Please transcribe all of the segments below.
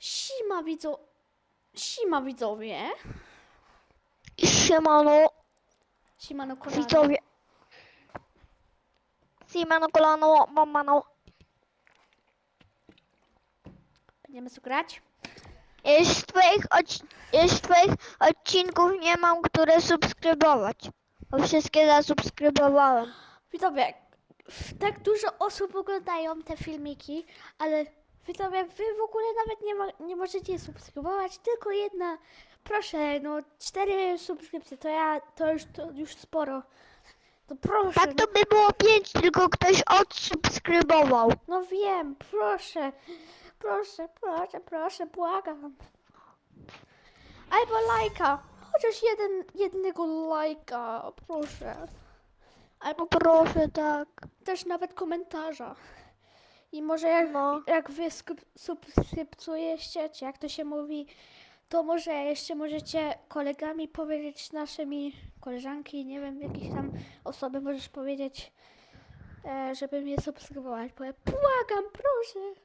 Sima widzo... Sima widzowie. Siemano, Siemano kolano. widzowie. Siemano, kolano, mamano. Będziemy grać. Jest twoich, odci- jest twoich odcinków nie mam, które subskrybować. Bo wszystkie zasubskrybowałem. Widzowie, tak dużo osób oglądają te filmiki, ale widzowie, wy w ogóle nawet nie, mo- nie możecie subskrybować, tylko jedna. Proszę, no cztery subskrypcje, to ja, to już, to już sporo. To proszę, Tak to by było pięć, tylko ktoś odsubskrybował. no wiem, proszę, proszę, proszę, proszę, błagam. Albo lajka, chociaż jeden, jednego lajka, proszę. Albo No proszę, tak. też nawet komentarza. I może jak, No. jak wy subskrypcjujecie, czy jak to się mówi, to może jeszcze możecie kolegami powiedzieć naszymi koleżanki, nie wiem, jakieś tam osoby możesz powiedzieć, e, żeby mnie subskrybować, bo ja błagam, proszę.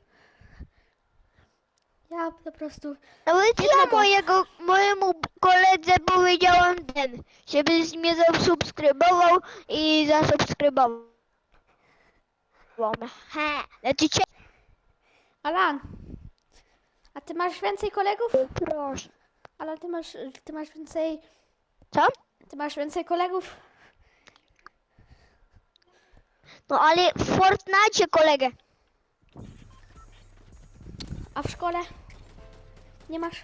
Ja po prostu, Nawet ja Jednego. mojego, mojemu koledze powiedziałam ten, żeby mnie zasubskrybował i zasubskrybował. He, lecicie? Alan, a ty masz więcej kolegów? Proszę. Alan, ty masz, ty masz więcej, Co? ty masz więcej kolegów? No ale w Fortnite kolegę. A w szkole? Nie masz?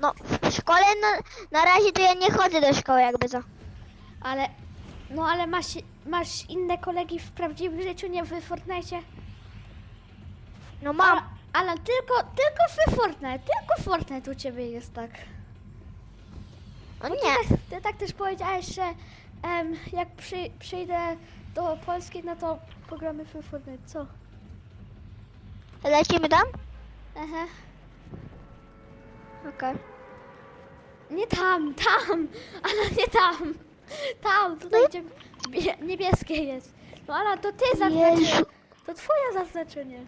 No w szkole na, na razie to ja nie chodzę do szkoły jakby co. Ale, no ale masz, masz inne kolegi w prawdziwym życiu, nie w Fortnite? No mam. A, ale tylko, tylko w Fortnite, tylko Fortnite u ciebie jest tak. No Bo nie. Ty, tak- ty tak też powiedziałeś, że em, jak przy, przyjdę do Polski, no to pogramy w Fortnite, co? Lecimy tam? Aha. Okej. Nie tam, tam, ale nie tam. Tam, tutaj gdzie bie- niebieskie jest. No ale to ty zaznaczyłeś. Jezu. To twoje zaznaczenie.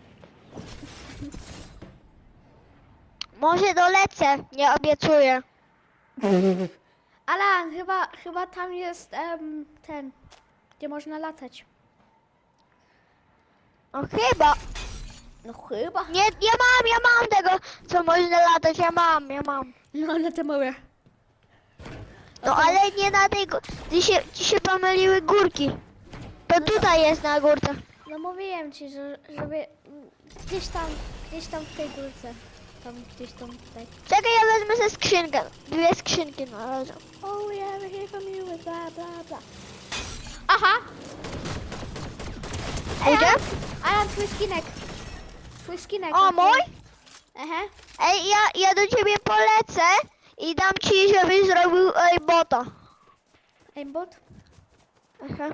Może dolecę, nie obiecuję. Alan, chyba, chyba tam jest em, ten, gdzie można latać. No chyba. No chyba. Nie, ja mam, ja mam tego, co można latać, ja mam, ja mam. No na te małe. No ale nie na tej, gó- ci się, ci się pomyliły górki. To tutaj jest na górce. No mówiłem ci, że żeby gdzieś tam, gdzieś tam w tej górce. Tam gdzieś tam tutaj. Czekaj, ja wezmę ze skrzynkę. Dwie skrzynki na razie. Oh yeah, we're here from you, with bla bla bla. Aha! Ej, Gdzie? Alan, Alan, twój skinek. Twój skinek. O, mój? Aha. Ej, ja, ja do ciebie polecę i dam ci, żebyś zrobił ej, bota. Aimbot. Aha.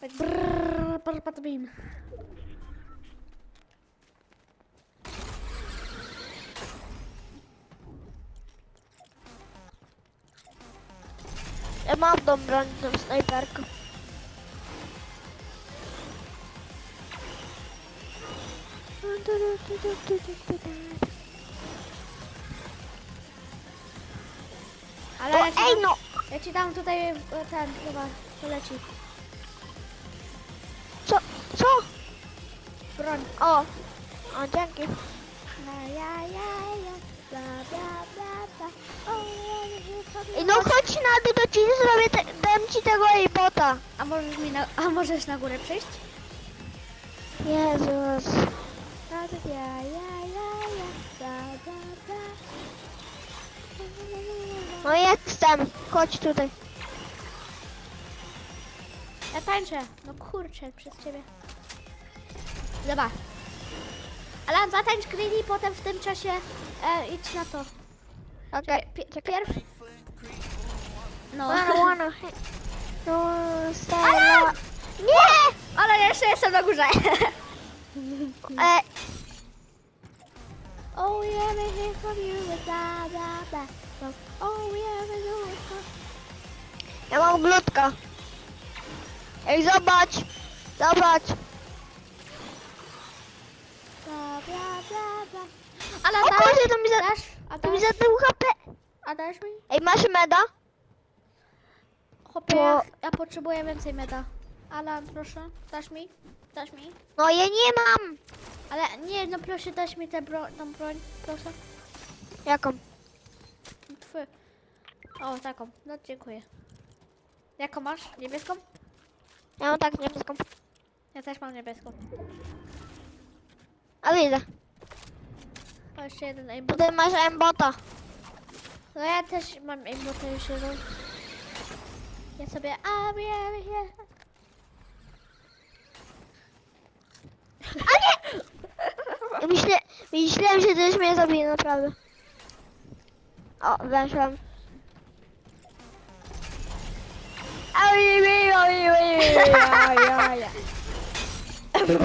Tak brrrr, brrr, patbim. Ja mam tą broń, tą snajperkę. Ale To, ja ci, ej dam, no! ja ci dam tutaj e, ten, chyba, poleci. Co? Co? Broń. O! O, dzięki. La, ja, ja, ja, bla, bla, bla, bla. Yeah, we're here from Ej, no chodź na dół, to ci zrobię, te, dam ci tego ej bota. A możesz mi na, a możesz na górę przyjść? Jezus. Ja, ja, ja, ja, ja, No jak tam? Chodź tutaj. Ja tańczę. No kurczę, przez ciebie. Zobacz. Alan, zatańcz Greedy, potem w tym czasie e, idź na to. Okej. Pi- pierw... No. Wanna, wanna. No, Alan! Stella. Nie! Ale ja jeszcze jestem na górze. E, Oh yeah, we're here from you, with bla bla Oh yeah, from... ja mam glutka. Ej, zobacz. Zobacz. Bla bla bla bla. Alan, O dasz? to mi za... Dasz? A To mi dasz? zabił HP. A dasz mi? Ej, masz meda? Chłopie, To- ja, ja potrzebuję więcej meda. Alan, proszę, dasz mi? Dasz mi? No ja nie mam. Ale nie, no proszę, dasz mi tę bro tą broń, proszę. Jaką? O, taką. No, dziękuję. Jaką masz? Niebieską? Ja mam tak niebieską. Ja też mam niebieską. A widzę. O, jeszcze jeden aimbot. Tutaj masz embota. No ja też mam aimbota już jeden. Ja sobie... A, wiem, wiem. A nie! Myślę, myślałem, że już mnie zabije, naprawdę. O, weszłam. Czemu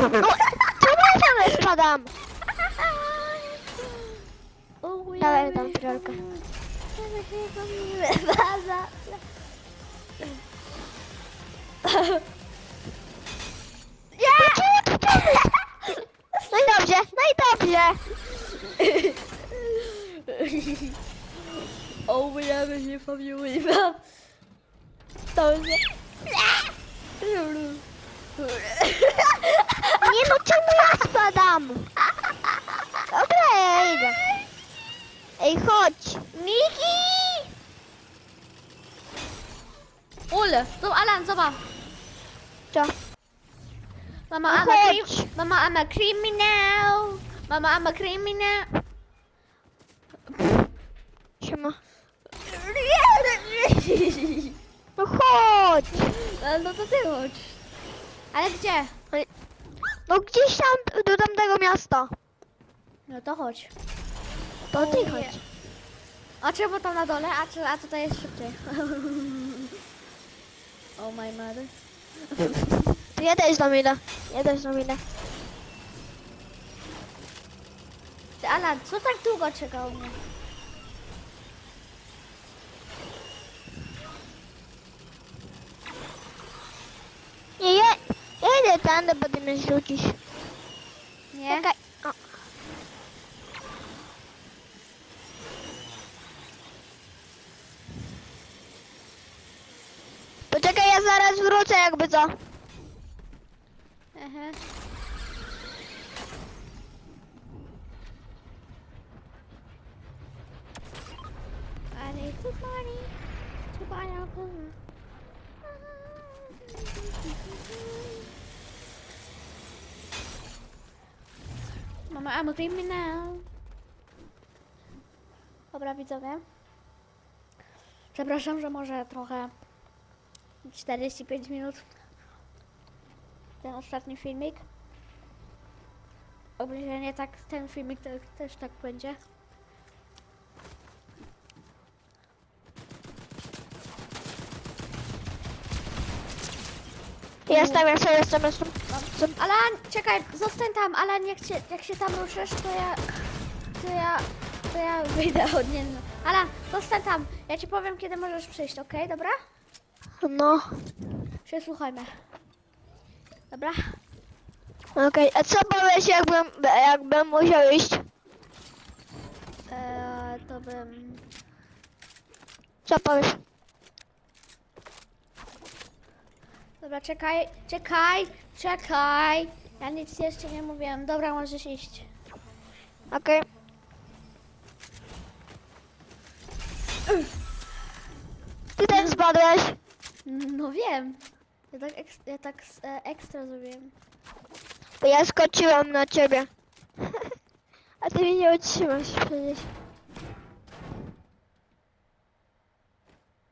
ja nie spadam? Dawaj tam trochę. No i dobrze, no i dobrze. O, ja bym nie pamiętam. To nie. Nie no, czemu ja spadam? Dobra, ja idę. Ej, chodź. Miki! Ule, to Alan, zobacz. Co? Mama, No I'm a, crim chodź. Mama, I'm a criminal. Mama, I'm a criminal. Siema. No chodź. No, no to ty chodź. Ale gdzie? No gdzieś tam do tamtego miasta. No to chodź. To ty chodź. A czemu tam na dole? A, czy, a tutaj jest szybciej. oh my mother. Ja też tam idę. Ja też tam idę. Alan, co tak długo czekał mnie? Nie, ja, ty mnie zrzucisz. Nie? Czekaj. O. Poczekaj, ja zaraz wrócę jakby co. Aha. I need to money to Mama, I'm a criminal. Dobra, widzowie. Przepraszam, że może trochę 45 minut ten ostatni filmik. Obejrzenie tak, ten filmik te, też tak będzie. Jestem, jestem, jestem, jestem. Alan, czekaj, zostań tam, Alan, jak się, jak się tam ruszysz, to ja, to ja, to ja wyjdę od niego. Alan, zostań tam, ja ci powiem, kiedy możesz przyjść, okej, dobra? No, Przesłuchajmy. Dobra? okej. A co powiesz jakbym, jakbym musiał iść? Eee, to bym... Co powiesz? Dobra, czekaj, czekaj, czekaj. Ja nic jeszcze nie mówiłem. Dobra, możesz iść. Okej. Ty ten spadłeś. No wiem. Ja tak, eks, ja tak e, ekstra zrobiłem. Bo ja skoczyłam na ciebie. A ty mnie nie utrzymasz przecież.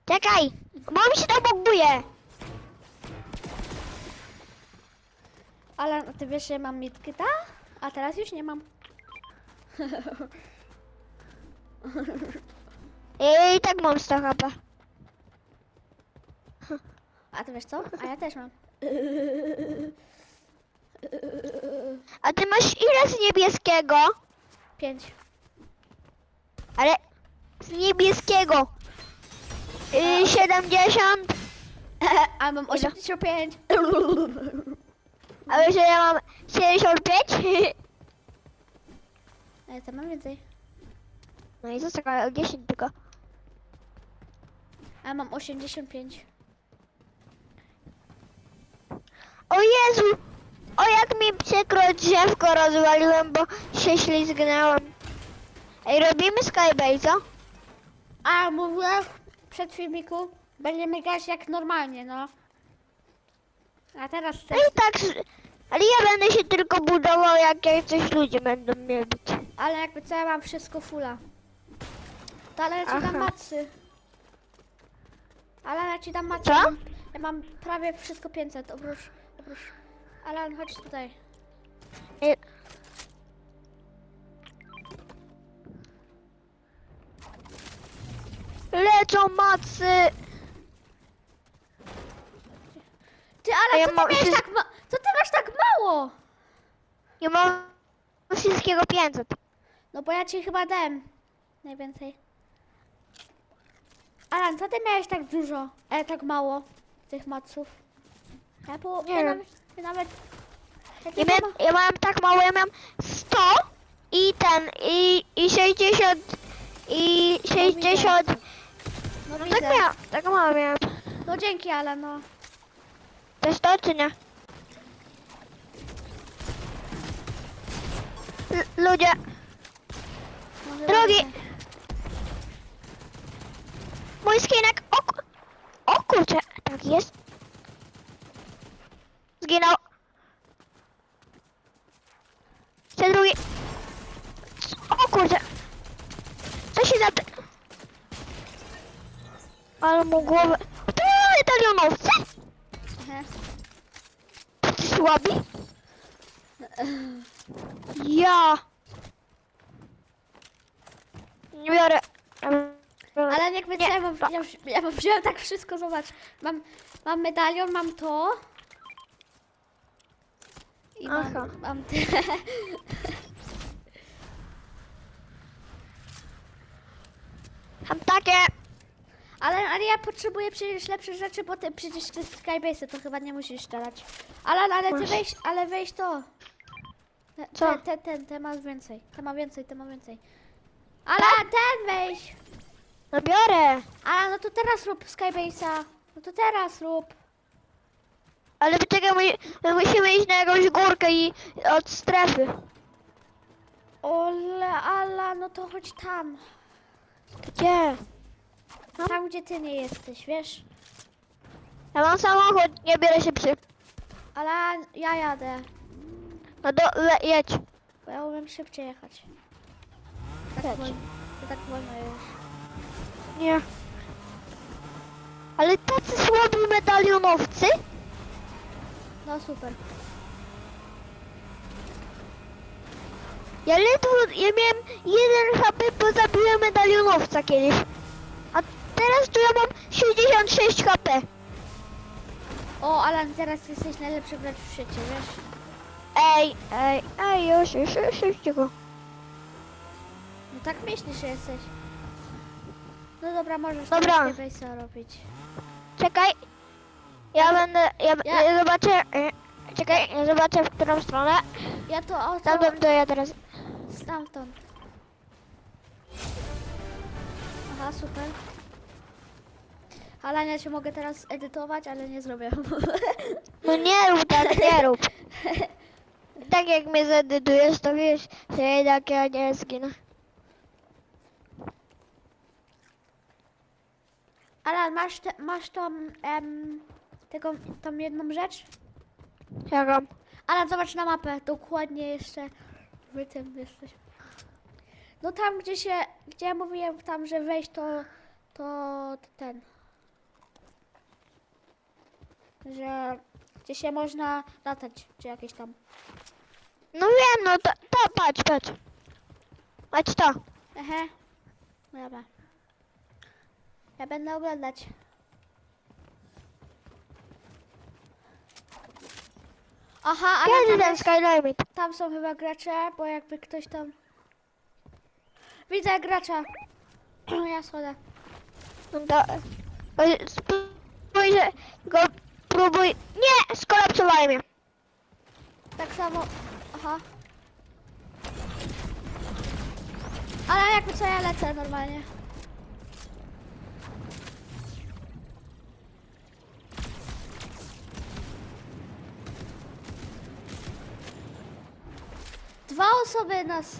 Czekaj! Bo mi się tam buguje! Ale ty wiesz, że mam mitkę, ta? A teraz już nie mam. I tak mam 100 HP. A ty wiesz co? A ja też mam. A ty masz ile z niebieskiego? Pięć. Ale z niebieskiego. Y, 70. A mam 85. A wiesz, że ja mam 75? Ale to mam więcej. No i zostało 10 tylko. A mam 85. O Jezu! O jak mi przykro drzewko rozwaliłem, bo się ślizgnęłem. Ej, robimy Skybase'a? A mówiłem przed filmiku, będziemy grać jak normalnie, no. A teraz No i tak, ale ja będę się tylko budował, jak jacyś ludzie będą mnie bić. ale jakby co ja mam wszystko fula. To ale ja ci dam Aha. macy. Ale ja ci dam macy. Co? Ja mam, ja mam prawie wszystko 500, oprócz, oprócz. Alan, chodź tutaj. Ej, Lecą macy! Ty, A ale ja co ty mam miałeś wszy- tak ma... Co ty masz tak mało? Ja mam wszystkiego 500. No bo ja ci chyba dałem najwięcej. Alan, co ty miałeś tak dużo, e, tak mało tych maców? Ja, po, Nie ja wiem. nawet, ja nawet jak Ja, nie miałem, ja miałem tak mało, ja miałem 100 i ten, i, i 60, i 60, No, no widzę. tak miałem, tak mało miałem. no dzięki, Alan, no. To jest to czy nie? L- ludzie, Może Drogi. dobrze. mój skinek, o, o kurczę, tak jest. Zginął. Jeszcze drugi. O kurczę. Co się za... Ale mu głowę... To medalionowcy? Aha. Słabi? Ja. Nie biorę. Ale jakby co, Nie, ja mam, ja, ja mam wziąłem tak wszystko, zobacz. Mam, mam medalion, mam to. I Aha. mam, mam te. Mam takie. Ale, ale ja potrzebuję przecież lepsze rzeczy, bo ty przecież te Skybase to chyba nie musisz strzelać. Ale, ale ty Masz. weź, ale weź to. Te, Co? Te, te, ten, te masz więcej. Te ma więcej, te ma więcej. Ale ten weź! No biorę. A no to teraz rób Skybase'a. No to teraz rób. Ale poczekaj, my, my musimy iść na jakąś górkę i od strefy. Ole, ala, no to chodź tam. Gdzie? No. Tam, gdzie ty nie jesteś, wiesz? Ja mam samochód, nie biorę się przy. Ale ja jadę, No do, le, jedź. bo ja umiem szybciej jechać. Tak Jedź. tak wolno jest. Nie. Ale tacy słabi medalionowcy? No super. Ja ledwo, ja miałem jeden HP, bo zabiłem medalionowca kiedyś. Teraz tu ja mam 66 HP. O, Alan, teraz jesteś najlepszy gracz w świecie, wiesz? Ej, ej, ej, już, już, już, już, cicho. No tak myślisz, że jesteś. No dobra, możesz Dobra. teraz Skybase'a robić. Czekaj. Ja będę, ja, Ja- ja zobaczę, e, czekaj, ja zobaczę w którą stronę. Ja to o to Tamtą to ja teraz. stamtąd. Aha, super. Alan, ja cię mogę teraz edytować, ale nie zrobię. No nie rób tak, nie rób. Tak jak mnie zedytujesz, to wiesz, że jednak ja nie zginę. Alan, masz, te, masz tą, em, tego, tą jedną rzecz? Czekam. Alan, zobacz na mapę, dokładnie jeszcze w tym jesteś. No tam, gdzie się, gdzie ja mówiłem tam, że wejść to, to ten. Że, gdzie się można latać, czy jakieś tam. No wiem, no to, to patrz, patrz. Patrz to. Ehe. No Dobra. Ja będę oglądać. Aha, ale Kiedy tam, ten jest, Skylimit? tam są chyba gracze, bo jakby ktoś tam... Widzę gracza. Ja schodzę. No to, oj, spójrz, go próbuj. Nie, skolapsowali mnie. Tak samo... Aha. jakby co ja lecę normalnie. Dwa osoby nas.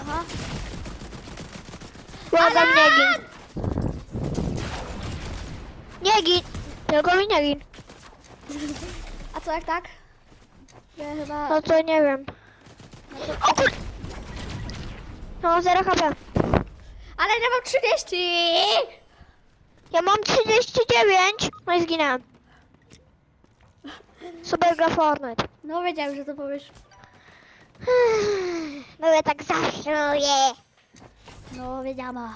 Aha. Błagam, nie gin. Nie gin. Tylko mi nie gin. A co jak tak? Ja chyba. No to nie wiem. O kur... No, 0 HP. Ale nie mam 30! Ja mam 39. No i zginąłem. Super gra Fortnite. No wiedziałem, że to powiesz. No ja tak zawsze. No wiedziałam.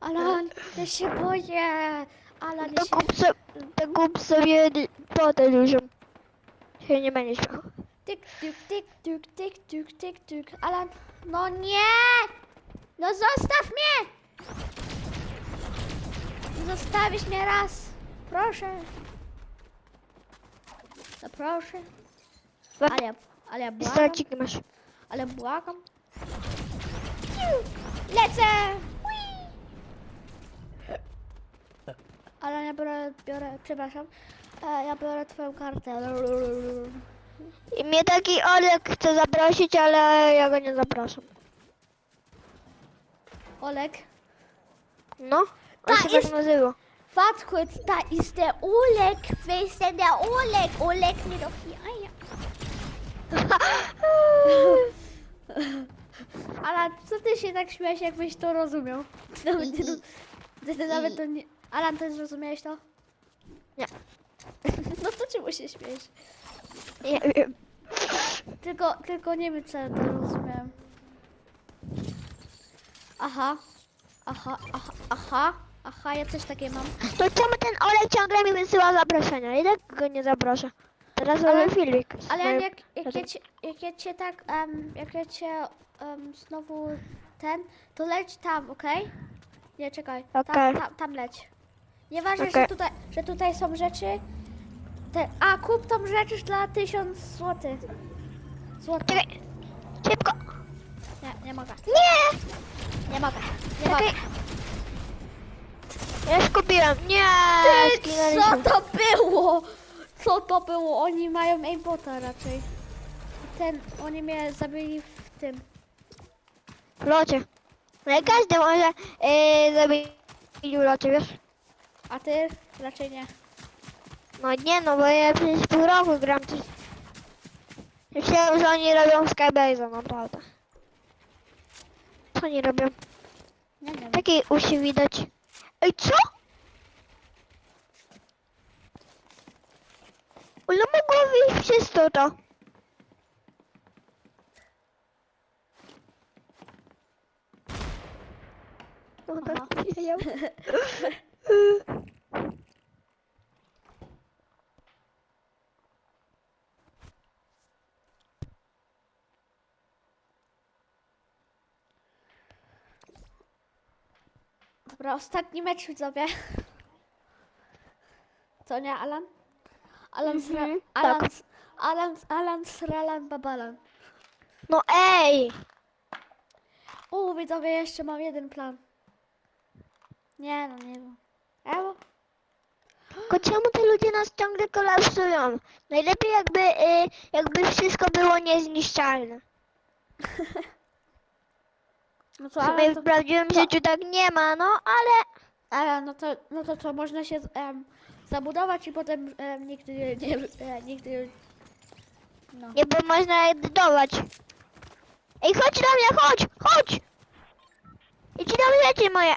Alan, ja się boję. Alan, ja To się... kup, so, to kup sobie potę dużą. Się nie będzie śmiał. Tyk, tyk, tyk, tyk, tyk, tyk, tyk, tyk. Alan, no nie! No zostaw mnie! Zostawisz mnie raz. Proszę. No proszę. Ale ja, ale ja błagam. Masz. Ale błagam. Lecę! Ale ja biorę, biorę, przepraszam, e, ja biorę twoją kartę. I mnie taki Olek chce zaprosić, ale ja go nie zapraszam. Olek, No, on Ta się jest- tak nazywa. warte kurz, da ist der Oleg. Wer ist denn der Oleg? Oleg mir doch die Eier. Ale co ty się tak śmiałeś, jakbyś to rozumiał? Ty nawet, ty, ty, ty nawet to nie... Alan, ty zrozumiałeś to? Nie. No to czemu się śmiejesz? Nie wiem. Tylko, tylko nie wiem, co ja to rozumiałem. Aha. Aha, aha, aha. Aha, ja też takie mam. To czemu ten Olek ciągle mi wysyła zaproszenia? I tak go nie zaprasza. Teraz Ale- robię filmik. Ale jak, jak, ja cię, jak ja cię tak, em, jak ja cię em, znowu ten, to leć tam, okej? Nie, czekaj. Tam, Okej. tam, tam leć. Nieważne, że, Okej. tutaj, że tutaj są rzeczy. Te, a, kup tą rzecz dla 1000 zł. Złota. Czekaj. Szybko. Nie, nie mogę. Nie! Nie mogę. Nie Czekaj. mogę. Ja już kupiłem. Nie! Ty, co zginęliśmy. to było? Co to było? Oni mają aimbota raczej. Ten, oni mnie zabili w tym. W locie. No i każdy może yy, zrobić w locie, wiesz? A ty raczej nie. No nie no, bo ja przecież pół roku gram. Coś... Myślałem, że oni robią Skybase'a, naprawdę. Co oni robią? Nie, wiem. Takiej usi widać. Ej, co? Ale mogło wyjść przez to to. No Aha. tak wiedział. Dobra, ostatni mecz widzowie. Co nie, Alan? Alan, sra, Mhm, Alan, tak. Alan, Alan, Sralan, Babalan. No ej! U, widzowie, jeszcze mam jeden plan. Nie, no nie wiem. Ewo? Tylko czemu te ludzie nas ciągle kolapsują? Najlepiej jakby, y, jakby wszystko było niezniszczalne. No W sumie ale w to, prawdziwym życiu tak nie ma, no ale... ale no to, no to co, można się em, zabudować i potem em, nigdy nie, nie, e, nigdy, no. Nie, bo można edytować. Ej, chodź do mnie, chodź, chodź! I ci dam rzeczy moje.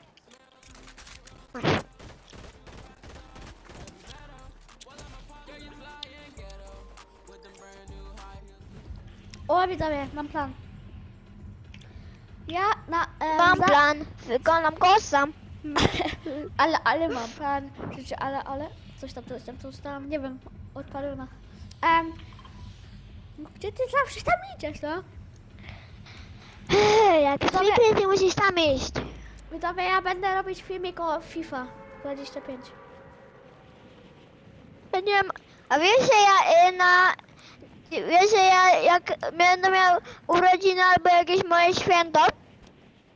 O, widzowie, mam plan. Ja na... em, Mam za- plan, wykonam go sam. Ale, ale mam plan, rzeczy, ale, ale, coś tam, coś tam, coś tam, nie wiem, odpalona. Um, gdzie ty zawsze tam idziesz, no? Jak Dobra. zwykle ty musisz tam iść. Widzowie, ja będę robić filmik o FIFA. 25. Ja nie wiem, a wiesz, że ja y, na... Wiesz, ja jak będę miał urodziny albo jakieś moje święto,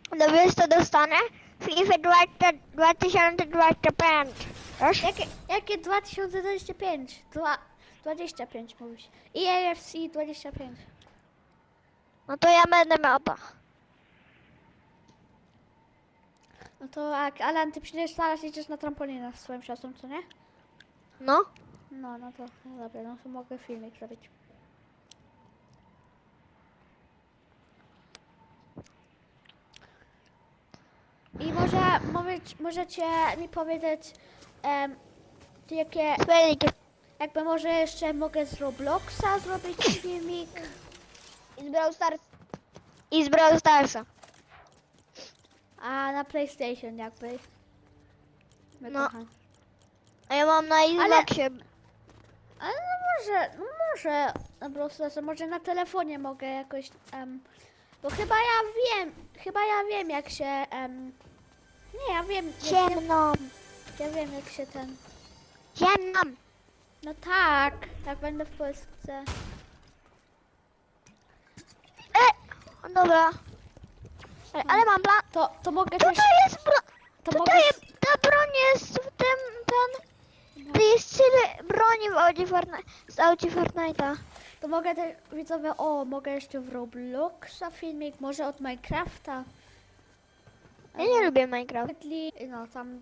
to wiesz co dostanę? FIFA 20, 2025. Wiesz? Jakie, jakie 2025? Dwa, 25 mówisz. I AFC 25. No to ja będę miał to. No to jak Alan, ty przecież zaraz idziesz na trampolinę swoim siostrą, co nie? No. No, no to no dobra, no to mogę filmik zrobić. I może, może możecie mi powiedzieć, em, jakie, jakby może jeszcze mogę z Robloxa zrobić filmik. I z Brawl Stars. I z Brawl Starsa. A na PlayStation jakby. My No. kocham. A ja mam na Xboxie. Ale no może, no może na Browserze, może na telefonie mogę jakoś, em, bo chyba ja wiem, chyba ja wiem jak się, em, nie, ja wiem, ja, Ciemną. ja wiem jak się ten, Ciemną. no tak, jak będę w Polsce. E! Dobra. Ale, ale mam plan. To, to mogę też, Tutaj jest bro... to mogę, Tutaj ta broń jest w tym, ten... To jest tyle broni w Audi Fortnite, z Audi Fortnite'a. to mogę też, widzowie, o, mogę jeszcze w Robloxa filmik, może od Minecrafta. Ja nie lubię Minecraft. Rocket League, no tam,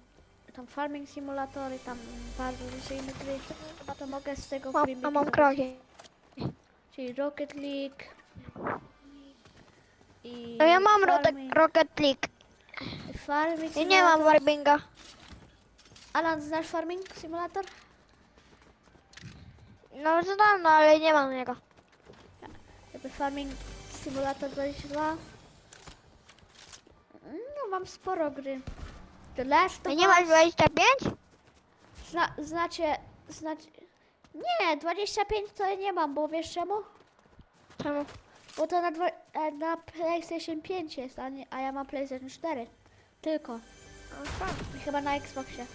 tam Farming Simulator i tam bardzo dużo innych gry, to mogę z tego Mam, filmiki a mam zrobić. kroki. Czyli Rocket League. I No ja mam farming, Rocket, League. farming Ja nie mam Simulator. Warbinga. Alan, znasz Farming Simulator? No już dawno, ale nie mam niego. Jakby Farming Simulator 22. Mam sporo gry. The Last Ty of nie masz Us. 25? Zna, znacie, znacie... Nie, 25 to ja nie mam, bo wiesz czemu? Czemu? Bo to na, e, na PlayStation 5 jest, a, nie, a ja mam PlayStation 4. Tylko. I Chyba na Xboxie.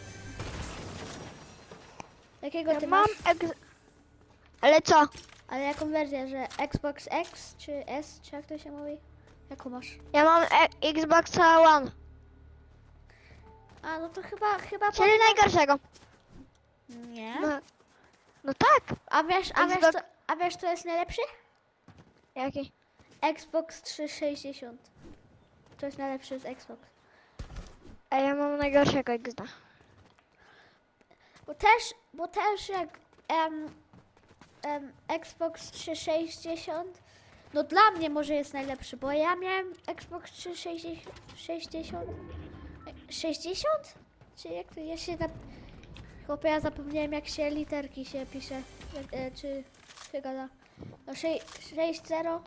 Jakiego Ja ty mam masz? ex... Ale co? Ale jaką wersję, że Xbox X czy S, czy jak to się mówi? Jaką masz? Ja mam e Xbox One. A, no to chyba, chyba... Czyli najgorszego. Nie. No, no tak. A wiesz, a wiesz, Xbox- co, a wiesz, co jest najlepszy? Jaki? Xbox 360. To jest najlepszy z Xbox. A ja mam najgorszego XD. Bo też, bo też jak em, em, Xbox 360, no dla mnie może jest najlepszy, bo ja miałem Xbox 360, 60, e, 60? Czy jak to, ja się na... Chłopie, ja zapomniałem jak się literki się pisze, e, czy się gada. No 6-0,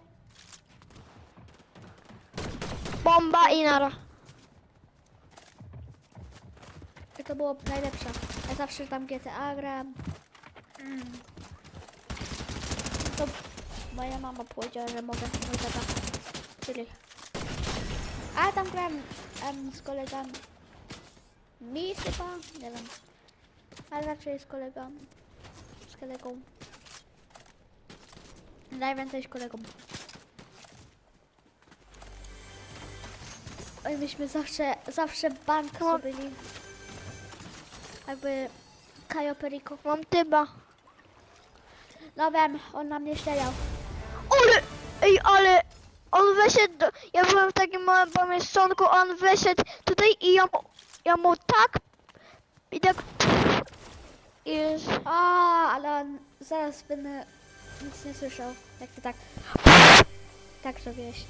Bomba i nara. I to było najlepsze. Ja zawsze tam GTA gram. Mm. To moja mama powiedziała, że mogę mój tata. Czyli. A tam gram em, z kolegami. Mi chyba? Nie wiem. Ale raczej z kolegami. Z kolegą. Najwięcej z kolegą. Oj, myśmy zawsze, zawsze bank No. zrobili. Jakby Kajo Perico. Mam tyba. No wiem, on na mnie strzelał. Ej, ale on wyszedł, do, ja byłem w takim małym pomieszczonku, on wyszedł tutaj i ja mu, ja mu tak i tak i już, A, ale on zaraz będę nic nie słyszał. Jak ty tak. Tak zrobiłeś.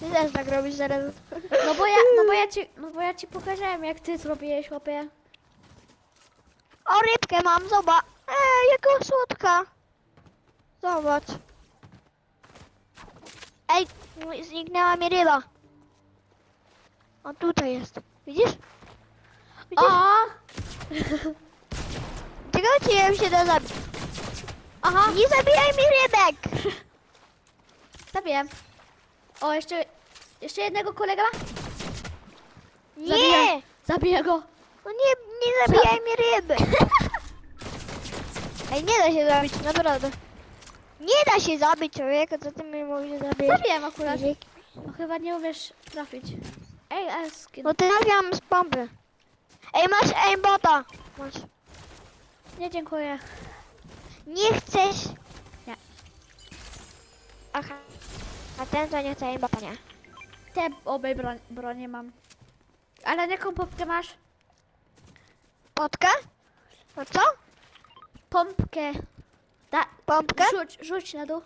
ty też tak robisz zaraz. No bo ja, no bo ja ci, no bo ja ci pokazałem jak ty zrobiłeś, chłopie. O, rybkę mam, zobacz. Ej, jaka słodka. Zobacz. Ej, zniknęła mi ryba. O, tutaj jest. Widzisz? Widzisz? O! Czego ci się da zabić? Aha, Nie zabijaj mi rybek! zabiłem. O, jeszcze, jeszcze jednego kolega ma? Nie! Zabijam. Zabiję go. No nie, nie zabijaj mi ryby. Ej, nie da się zabić, naprawdę. Nie da się zabić człowieka, co ty mi mówisz, że zabijesz? Zabiłem akurat. No, chyba nie umiesz trafić. Ej, ale skin. No ty trafiam z pompy. Ej, masz aimbota. Masz. Nie dziękuję. Nie chcesz? Nie. Aha. A ten to nie chce aimbota, nie. Te obej broń, bronie mam. Ale jaką pompkę masz? Potkę? No co? Pompkę. Pompkę? rzuć, rzuć na dół.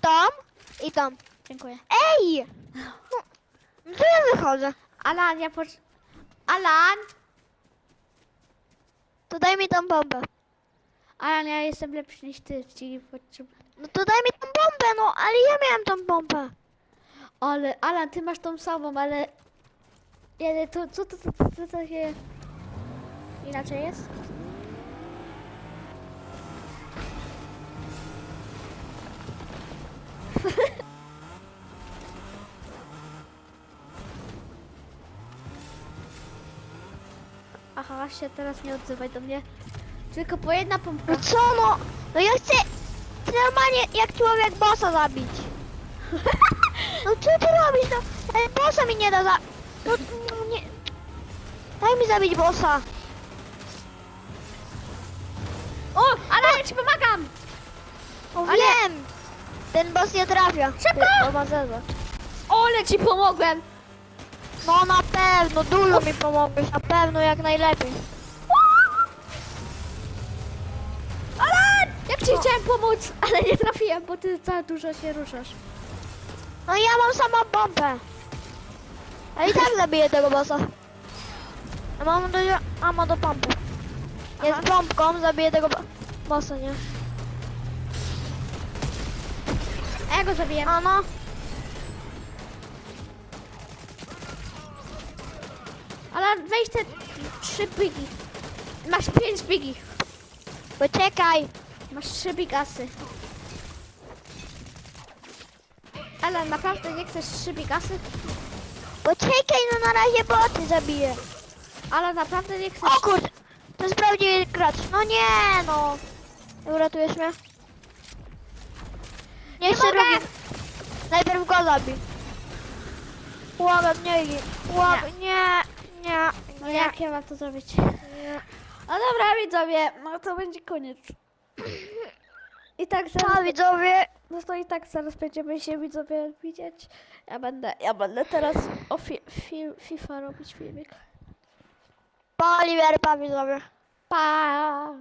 Tą i tą. Dziękuję. Ej! No, no to ja wychodzę. Alan, ja pocz... Alan! To daj mi tą bombę. Alan, ja jestem lepszy niż ty. Nie potrzebuję. No to daj mi tą bombę, no, ale ja miałem tą bombę. Ale, Alan, ty masz tą samą, ale... Ale to, co to, to, to, to takie... Inaczej jest? Aha, się teraz nie odzywaj do mnie. Tylko po jedna pompka. No co no? No ja chcę normalnie jak człowiek bossa zabić. No co ty robisz? No, bossa mi nie da za... No, no nie... Daj mi zabić bossa. Ten boss nie trafia. Szybko! Ty, o, ma zero. O, ale ci pomogłem! No na pewno, dużo mi pomogłeś, na pewno jak najlepiej. Alan! Jak ci chciałem pomóc, ale nie trafiłem, bo ty za dużo się ruszasz. No ja mam samą bombę. A i tak zabiję tego bossa. Ja mam dużo ammo do pompy. Z pompką zabiję tego bo bossa, nie? A ja go zabiję. A no. Alan, weź te trzy bigi. Masz pięć bigi. Poczekaj. Masz trzy bigasy. Alan, naprawdę nie chcesz trzy bigasy? Poczekaj, no na razie boty zabiję. Alan, naprawdę nie chcesz... O kurde. To jest prawdziwy gracz. No nie no. Uratujesz mnie? Mogę. robić. Najpierw go zabij. Błagam, nie gin. Błagam, nie. Nie. No Nie. jak ja mam to zrobić? nie. No dobra, widzowie, no to będzie koniec. I tak zaraz... Pa widzowie. No to i tak zaraz będziemy się widzowie widzieć. Ja będę, ja będę teraz o fi, fi, FIFA robić filmik. Pa Oliver, pa widzowie. Pa!